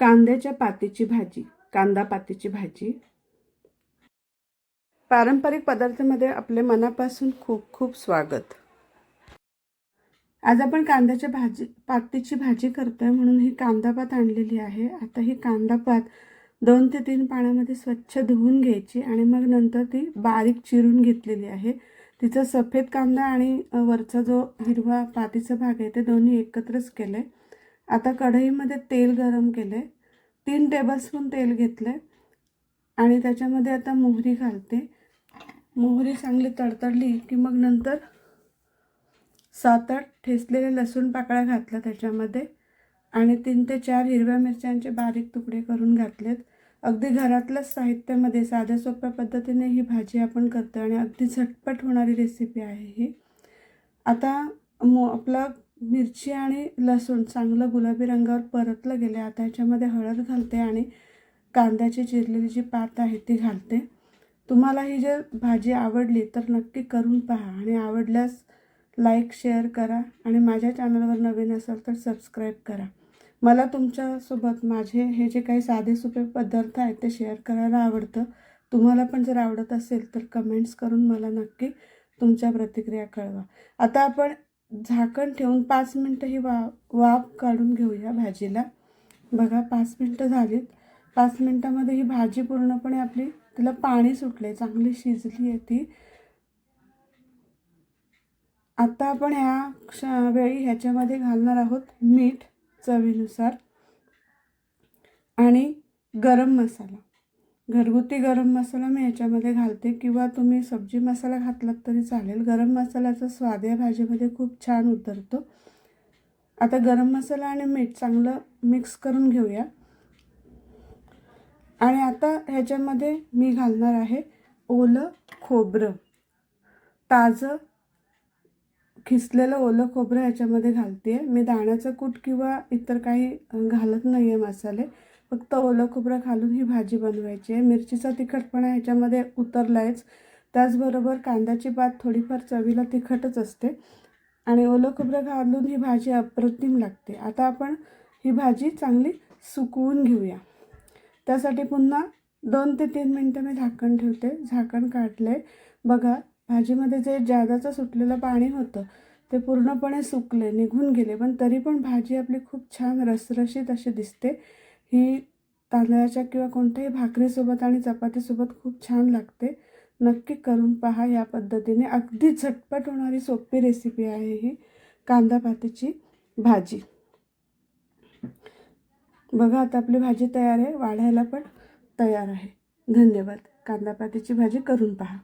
कांद्याच्या पातीची भाजी कांदा पातीची भाजी. पारंपरिक पदार्थामध्ये आपले मनापासून खूप खूप स्वागत. आज आपण कांद्याच्या भाजी पातीची भाजी करतोय म्हणून ही कांदा पात आणलेली आहे. आता ही कांदा पात दोन ते तीन पाण्यामध्ये स्वच्छ धुवून घ्यायची आणि मग नंतर ती बारीक चिरून घेतलेली आहे. तिचा सफेद कांदा आणि वरचा जो हिरवा पातीचा भाग आहे ते दोन्ही एकत्रच केलं आहे आता कढईमध्ये तेल गरम केलं. आहे तीन टेबलस्पून तेल घेतलं. आहे आणि त्याच्यामध्ये आता मोहरी घालते. मोहरी चांगली तडतडली की मग नंतर सात आठ ठेचलेले लसूण पाकळ्या घातल्या त्याच्यामध्ये. आणि तीन ते चार हिरव्या मिरच्यांचे बारीक तुकडे करून घातलेत. अगदी घरातल्याच साहित्यामध्ये साध्या सोप्या पद्धतीने ही भाजी आपण करतो आणि अगदी झटपट होणारी रेसिपी आहे ही. आता मो आपला मिरची आणि लसूण चांगलं गुलाबी रंगावर परतलं गेलं आता ह्याच्यामध्ये हळद घालते आणि कांद्याची चिरलेली जी पात आहे ती घालते. तुम्हाला ही जर भाजी आवडली तर नक्की करून पहा आणि आवडल्यास लाईक शेअर करा आणि माझ्या चॅनलवर नवीन असाल तर सबस्क्राईब करा. मला तुमच्यासोबत माझे हे जे काही साधे सोपे पदार्थ आहेत ते शेअर करायला आवडतं. तुम्हाला पण जर आवडत असेल तर कमेंट्स करून मला नक्की तुमच्या प्रतिक्रिया कळवा. आता आपण झाकण ठेवून पाच मिनटं ही वा वाफ काढून घेऊया भाजीला. बघा पाच मिनटं झालीत. पाच मिनटामध्ये ही भाजी पूर्णपणे आपली तिला पाणी सुटले चांगली शिजली आहे ती. आता आपण ह्या क्ष वेळी ह्याच्यामध्ये घालणार आहोत मीठ चवीनुसार आणि गरम मसाला. घरगुती गरम मसाला मी याच्यामध्ये घालते किंवा तुम्ही सब्जी मसाला घातलात तरी चालेल. गरम मसाल्याचा स्वाद या भाजीमध्ये खूप छान उतरतो. आता गरम मसाला आणि मीठ चांगलं मिक्स करून घेऊया. आणि आता ह्याच्यामध्ये मी घालणार आहे ओलं खोबरं. ताजं खिसलेलं ओलं खोबरं ह्याच्यामध्ये घालते मी दाण्याचं कूट किंवा इतर काही घालत नाही आहे मसाले. फक्त ओलं खोबरं घालून ही भाजी बनवायची आहे. मिरचीचा तिखटपणा ह्याच्यामध्ये उतरलायच. आहेच त्याचबरोबर कांद्याची पात थोडीफार चवीला तिखटच असते. आणि ओलं खोबरं घालून ही भाजी अप्रतिम लागते. आता आपण ही भाजी चांगली सुकवून घेऊया. त्यासाठी पुन्हा दोन ते तीन मिनटं मी झाकण ठेवते. झाकण काढले बघा भाजीमध्ये जे जादाचं सुटलेलं पाणी होतं ते पूर्णपणे सुकले निघून गेले पण तरी पण भाजी आपली खूप छान रसरशीत अशी दिसते. ही तांदळाच्या किंवा कोणत्याही भाकरीसोबत आणि चपातीसोबत खूप छान लागते. नक्की करून पहा या पद्धतीने. अगदी झटपट होणारी सोपी रेसिपी आहे ही कांदा पातीची भाजी. बघा आता आपली भाजी तयार आहे. वाढायला पण तयार आहे. धन्यवाद. कांदा पातीची भाजी करून पहा.